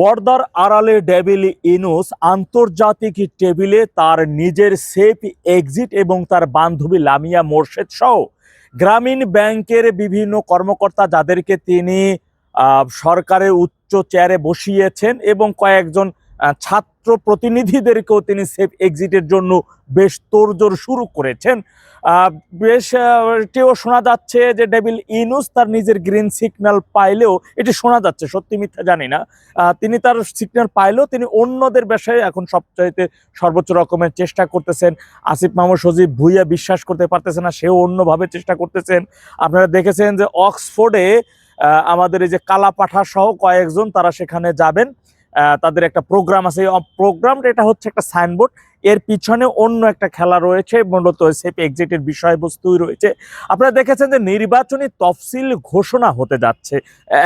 পর্দার আড়ালে ডেভিল ইনুস আন্তর্জাতিক টেবিলে তার নিজের সেফ এক্সিট এবং তার বান্ধবী লামিয়া মোর্শেদ সহ গ্রামীণ ব্যাংকের বিভিন্ন কর্মকর্তা যাদেরকে তিনি সরকারের উচ্চ চেয়ারে বসিয়েছেন এবং কয়েকজন ছাত্র প্রতিনিধিদেরকেও তিনি সেফ এক্সিটের জন্য বেশ তোড়জোড় শুরু করেছেন। বেশ এটিও শোনা যাচ্ছে যে ডেভিল ইনুস তার নিজের গ্রিন সিগন্যাল পাইলেও, এটি শোনা যাচ্ছে, সত্যি মিথ্যা জানি না। তিনি তার সিগন্যাল পাইলেও তিনি অন্যদের বিষয়ে এখন সবচাইতে সর্বোচ্চ রকমের চেষ্টা করতেছেন। আসিফ মাহমুদ সজীব ভুইয়া বিশ্বাস করতে পারতেছে না, সেও অন্যভাবে চেষ্টা করতেছেন। আপনারা দেখেছেন যে অক্সফোর্ডে আমাদের এই যে কালাপাঠা সহ কয়েকজন তারা সেখানে যাবেন। তাদের একটা প্রোগ্রাম আছে। প্রোগ্রামটা এটা হচ্ছে একটা সাইনবোর্ড এর পিছনে অন্য একটা খেলা রয়েছে, মূলত সেফ এক্সিটের বিষয়বস্তুই রয়েছে। আপনারা দেখেছেন যে নির্বাচনী তফসিল ঘোষণা হতে যাচ্ছে,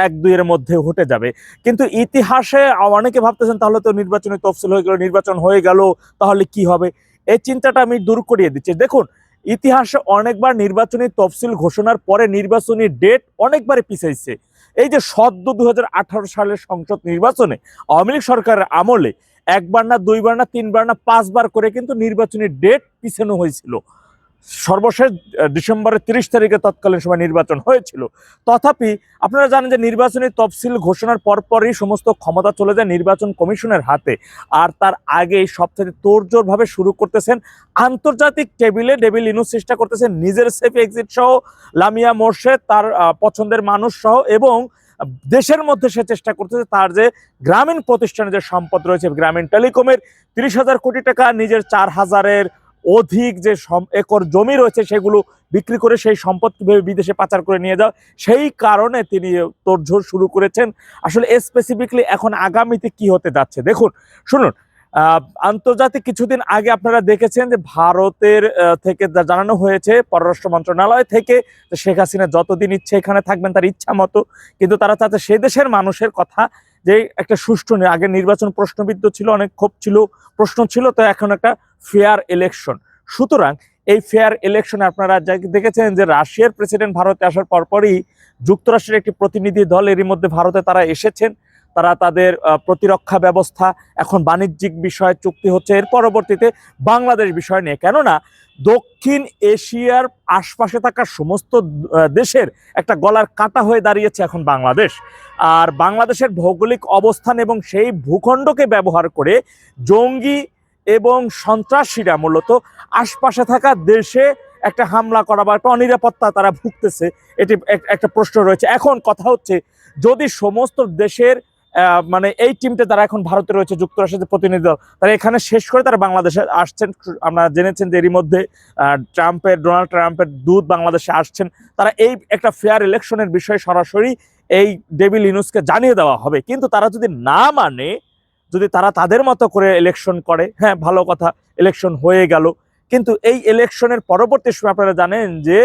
এক দুইয়ের মধ্যে হতে যাবে। কিন্তু ইতিহাসে অনেকে ভাবতেছেন, তাহলে তো নির্বাচনী তফসিল হয়ে গেল, নির্বাচন হয়ে গেল, তাহলে কি হবে? এই চিন্তাটা আমি দূর করিয়ে দিচ্ছি। দেখুন ইতিহাসে অনেকবার নির্বাচনী তফসিল ঘোষণার পরে নির্বাচনী ডেট অনেকবার পিছাইছে। এই যে সদ্য দু হাজার আঠারো সালের সংসদ নির্বাচনে আওয়ামী লীগ সরকারের আমলে একবার না, দুইবার না, তিনবার না, পাঁচবার করে কিন্তু নির্বাচনী ডেট পিছানো হয়েছিল। সর্বশেষ ডিসেম্বরের তিরিশ তারিখে তৎকালীন সময় নির্বাচন হয়েছিল। তথাপি আপনারা জানেন যে নির্বাচনী তফসিল ঘোষণার পরপরই সমস্ত ক্ষমতা চলে যায় নির্বাচন কমিশনের হাতে। আর তার আগেই সবথেকে তোড়জোড় ভাবে শুরু করতেছেন আন্তর্জাতিক টেবিলে ডেবিল ইনুস চেষ্টা করতেছেন নিজের সেফ এক্সিট সহ লামিয়া মোর্শেদ, তার পছন্দের মানুষ সহ এবং দেশের মধ্যে সে চেষ্টা করতেছে তার যে গ্রামীণ প্রতিষ্ঠানে যে সম্পদ রয়েছে, গ্রামীণ টেলিকমের তিরিশ হাজার কোটি টাকা নিজের চার হাজারের অধিক যে একর জমি রয়েছে সেগুলো বিক্রি করে সেই সম্পদ কীভাবে বিদেশে পাচার করে নিয়ে যাও সেই কারণে তিনি তোড়ঝোড় শুরু করেছেন। আসলে স্পেসিফিকলি এখন আগামীতে কি হতে যাচ্ছে? দেখুন, শুনুন আন্তর্জাতিক কিছুদিন আগে আপনারা দেখেছেন যে ভারতের থেকে জানানো হয়েছে, পররাষ্ট্র মন্ত্রণালয় থেকে শেখ হাসিনা যতদিন ইচ্ছে এখানে থাকবেন তার ইচ্ছা মতো, কিন্তু তারা চাচ্ছে সে দেশের মানুষের কথা যে একটা সুষ্ঠু আগে নির্বাচন প্রশ্নবিদ্ধ ছিল, অনেক ক্ষোভ ছিল, প্রশ্ন ছিল, তো এখন একটা ফেয়ার ইলেকশন। সুতরাং এই ফেয়ার ইলেকশনে আপনারা দেখেছেন যে রাশিয়ার প্রেসিডেন্ট ভারতে আসার পরপরই যুক্তরাষ্ট্রের একটি প্রতিনিধি দল এরই মধ্যে ভারতে তারা এসেছেন। তারা তাদের প্রতিরক্ষা ব্যবস্থা, এখন বাণিজ্যিক বিষয়, চুক্তি হচ্ছে এর পরবর্তীতে বাংলাদেশ বিষয় নিয়ে। কেননা দক্ষিণ এশিয়ার আশপাশে থাকা সমস্ত দেশের একটা গলার কাটা হয়ে দাঁড়িয়েছে এখন বাংলাদেশ। আর বাংলাদেশের ভৌগোলিক অবস্থান এবং সেই ভূখণ্ডকে ব্যবহার করে জঙ্গি এবং সন্ত্রাসীরা মূলত আশপাশে থাকা দেশে একটা হামলা করা বা একটা অনিরাপত্তা তারা ভুগতেছে। এটি এক- একটা প্রশ্ন রয়েছে। এখন কথা হচ্ছে, যদি সমস্ত দেশের মানে এই টিমটা তারা এখন ভারতে রয়েছে, যুক্তরাষ্ট্রের প্রতিনিধি দল, তারা এখানে শেষ করে তারা বাংলাদেশে আসছেন। আপনারা জেনেছেন যে এরই মধ্যে ট্রাম্পের, ডোনাল্ড ট্রাম্পের দূত বাংলাদেশে আসছেন। তারা এই একটা ফেয়ার ইলেকশনের বিষয়ে সরাসরি এই ডেভিল ইনুসকে জানিয়ে দেওয়া হবে। কিন্তু তারা যদি না মানে যদি তারা তাদের মতো করে ইলেকশন করে হ্যাঁ ভালো কথা ইলেকশন হয়ে গেল। কিন্তু এই ইলেকশনের পরবর্তী সময় আপনারা জানেন যে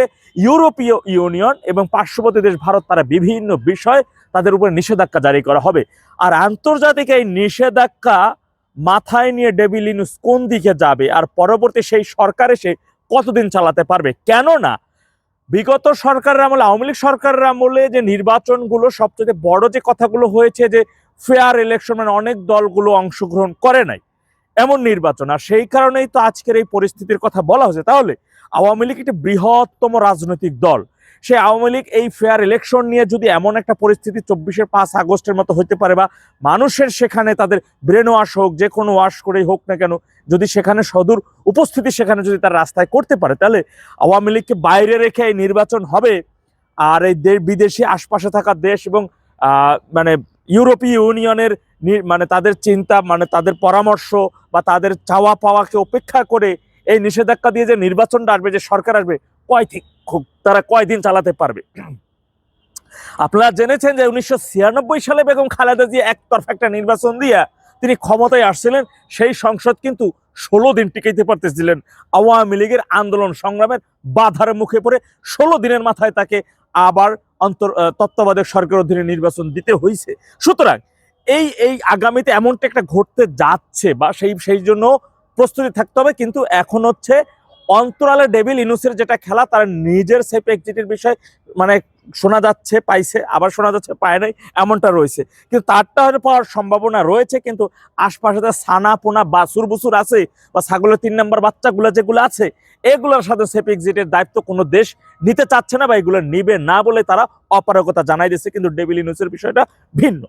ইউরোপীয় ইউনিয়ন এবং পার্শ্ববর্তী দেশ ভারত তারা বিভিন্ন বিষয় তাদের উপরে নিষেধাজ্ঞা জারি করা হবে। আর আন্তর্জাতিক এই নিষেধাজ্ঞা মাথায় নিয়ে ডেভিলিনুস কোন দিকে যাবে? আর পরবর্তী সেই সরকার এসে কতদিন চালাতে পারবে? কেননা বিগত সরকারের আমলে, আওয়ামী লীগ সরকারের আমলে যে নির্বাচনগুলো সবচেয়ে বড় যে কথাগুলো হয়েছে যে ফেয়ার ইলেকশন মানে অনেক দলগুলো অংশগ্রহণ করে নাই। এমন নির্বাচন। আর সেই কারণেই তো আজকের এই পরিস্থিতির কথা বলা হয়েছে। তাহলে আওয়ামী লীগ একটি বৃহত্তম রাজনৈতিক দল। সেই আওয়ামী লীগ এই ফেয়ার ইলেকশন নিয়ে যদি এমন একটা পরিস্থিতি চব্বিশের পাঁচ আগস্টের মতো হতে পারে বা মানুষের সেখানে তাদের ব্রেন ওয়াশ হোক, যে কোনো ওয়াশ করেই হোক না কেন, যদি সেখানে সদূর উপস্থিতি সেখানে যদি তার রাস্তায় করতে পারে, তাহলে আওয়ামী লীগকে বাইরে রেখে এই নির্বাচন হবে। আর এই বিদেশি আশপাশে থাকা দেশ এবং মানে ইউরোপীয় ইউনিয়নের মানে তাদের চিন্তা মানে তাদের পরামর্শ বা তাদের চাওয়া পাওয়াকে উপেক্ষা করে এই নিষেধাজ্ঞা দিয়ে যে নির্বাচনটা আসবে, যে সরকার আসবে কয় খুব, তারা কয়দিন চালাতে পারবে? আপনারা জেনেছেন যে উনিশশো ছিয়ানব্বই সালে বেগম খালেদা জিয়া একতরফা একটা নির্বাচন দিয়া তিনি ক্ষমতায় আসছিলেন, সেই সংসদ কিন্তু ষোলো দিন টিকাইতে পারতেছিলেন। আওয়ামী লীগের আন্দোলন সংগ্রামের বাধার মুখে পড়ে ষোলো দিনের মাথায় তাকে আবার অন্তর তত্ত্বাবধায়ক সরকার অধীনে নির্বাচন দিতে হয়েছে সুতরাং এই এই আগামীতে এমনটা একটা ঘটতে যাচ্ছে বা সেই সেই জন্য প্রস্তুতি থাকতে হবে, কিন্তু এখন হচ্ছে অন্তরালে ডেভিল ইনুসের যেটা খেলা, তার নিজের সেফ এক্সিটের বিষয় মানে শোনা যাচ্ছে, পাইছে, আবার শোনা যাচ্ছে, পায় নাই, এমনটা রয়েছে। কিন্তু তারটা হয়তো পাওয়ার সম্ভাবনা রয়েছে, কিন্তু আশপাশে যে ছানা পোনা, বাছুর বুসুর আছে, বা ছাগলের তিন নম্বর বাচ্চাগুলো যেগুলো আছে, এগুলোর সাথে সেফ এক্সিটের দায়িত্ব কোনো দেশ নিতে চাচ্ছে না বা এগুলো নিবে না বলে তারা অপারগতা জানাই দিচ্ছে কিন্তু ডেভিল ইনুসের বিষয়টা ভিন্ন।